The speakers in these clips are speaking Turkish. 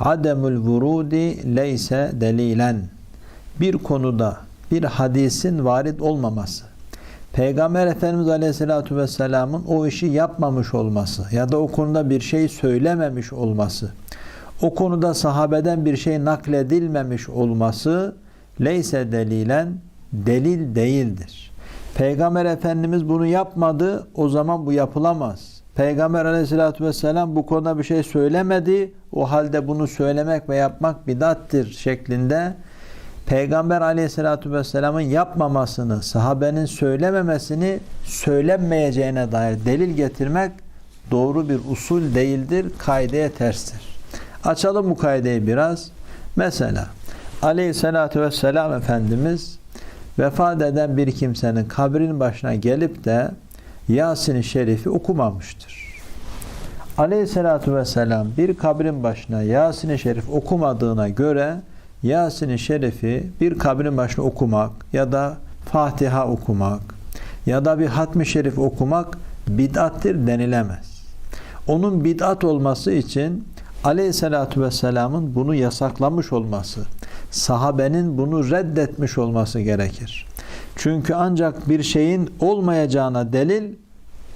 Ademul vurudi leyse delilen. Bir konuda bir hadisin varit olmaması. Peygamber Efendimiz Aleyhisselatü Vesselam'ın o işi yapmamış olması ya da o konuda bir şey söylememiş olması, o konuda sahabeden bir şey nakledilmemiş olması leyse delilen delil değildir. Peygamber Efendimiz bunu yapmadı, o zaman bu yapılamaz. Peygamber Aleyhisselatü Vesselam bu konuda bir şey söylemedi, o halde bunu söylemek ve yapmak bidattir şeklinde Peygamber aleyhissalatü vesselamın yapmamasını, sahabenin söylememesini söylenmeyeceğine dair delil getirmek doğru bir usul değildir, kaideye terstir. Açalım bu kaideyi biraz. Mesela aleyhissalatü vesselam Efendimiz vefat eden bir kimsenin kabrin başına gelip de Yasin-i Şerif'i okumamıştır. Aleyhissalatü vesselam bir kabrin başına Yasin-i Şerif okumadığına göre Yasin-i Şerif'i bir kabrin başına okumak ya da Fatiha okumak ya da bir hatmi şerif okumak bid'attir denilemez. Onun bid'at olması için Aleyhisselatü Vesselam'ın bunu yasaklamış olması, sahabenin bunu reddetmiş olması gerekir. Çünkü ancak bir şeyin olmayacağına delil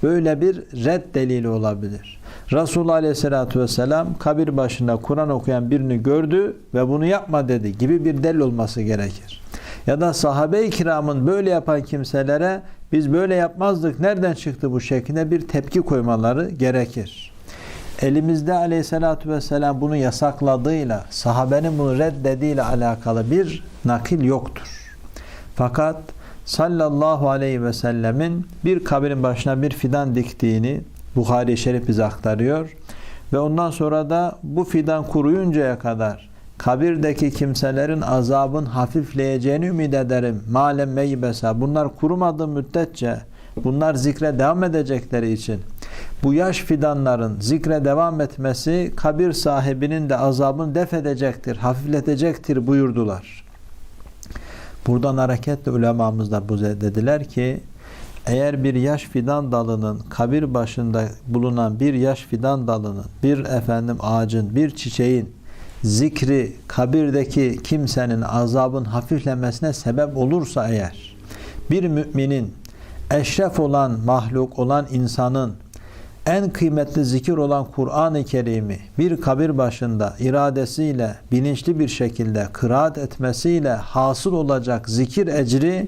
böyle bir red delili olabilir. Resulullah Aleyhisselatü Vesselam kabir başında Kur'an okuyan birini gördü ve bunu yapma dedi gibi bir delil olması gerekir. Ya da sahabe-i kiramın böyle yapan kimselere biz böyle yapmazdık nereden çıktı bu şeklinde bir tepki koymaları gerekir. Elimizde Aleyhisselatü Vesselam bunu yasakladığıyla, sahabenin bunu reddediğiyle alakalı bir nakil yoktur. Fakat sallallahu aleyhi ve sellemin bir kabrin başına bir fidan diktiğini Bukhari Şerif bize aktarıyor. Ve ondan sonra da bu fidan kuruyuncaya kadar kabirdeki kimselerin azabın hafifleyeceğini ümit ederim. Malem meybesa. Bunlar kurumadığı müddetçe bunlar zikre devam edecekleri için bu yaş fidanların zikre devam etmesi kabir sahibinin de azabını def edecektir, hafifletecektir buyurdular. Buradan hareketle ulemamız da bu dediler ki eğer bir yaş fidan dalının kabir başında bulunan bir yaş fidan dalının, bir efendim ağacın, bir çiçeğin zikri kabirdeki kimsenin azabın hafiflemesine sebep olursa eğer bir müminin eşref olan mahluk olan insanın en kıymetli zikir olan Kur'an-ı Kerim'i bir kabir başında iradesiyle bilinçli bir şekilde kıraat etmesiyle hasıl olacak zikir ecri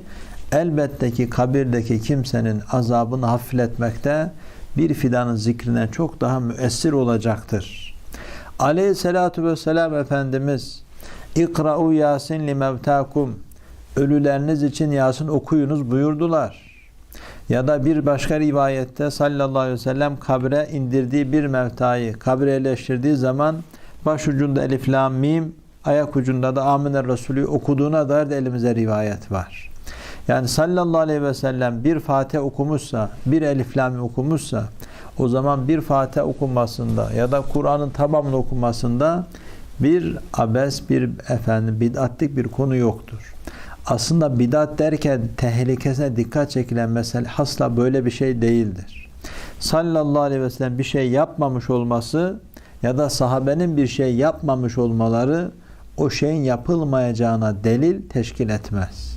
elbette ki kabirdeki kimsenin azabını hafifletmekte bir fidanın zikrine çok daha müessir olacaktır. Aleyhissalatu vesselam Efendimiz İkra'u Yasin li mevtakum Ölüleriniz için Yasin okuyunuz buyurdular. Ya da bir başka rivayette sallallahu aleyhi ve sellem kabre indirdiği bir mevtayı kabre eleştirdiği zaman başucunda elif lam mim ayak ucunda da aminer Resulü okuduğuna dair de elimize rivayet var. Yani sallallahu aleyhi ve sellem bir Fatiha okumuşsa, bir Elif Lam okumuşsa o zaman bir Fatiha okunmasında ya da Kur'an'ın tamamını okunmasında bir abes, bir efendim bid'atlik bir konu yoktur. Aslında bid'at derken tehlikesine dikkat çekilen mesele hasla böyle bir şey değildir. Sallallahu aleyhi ve sellem bir şey yapmamış olması ya da sahabenin bir şey yapmamış olmaları o şeyin yapılmayacağına delil teşkil etmez.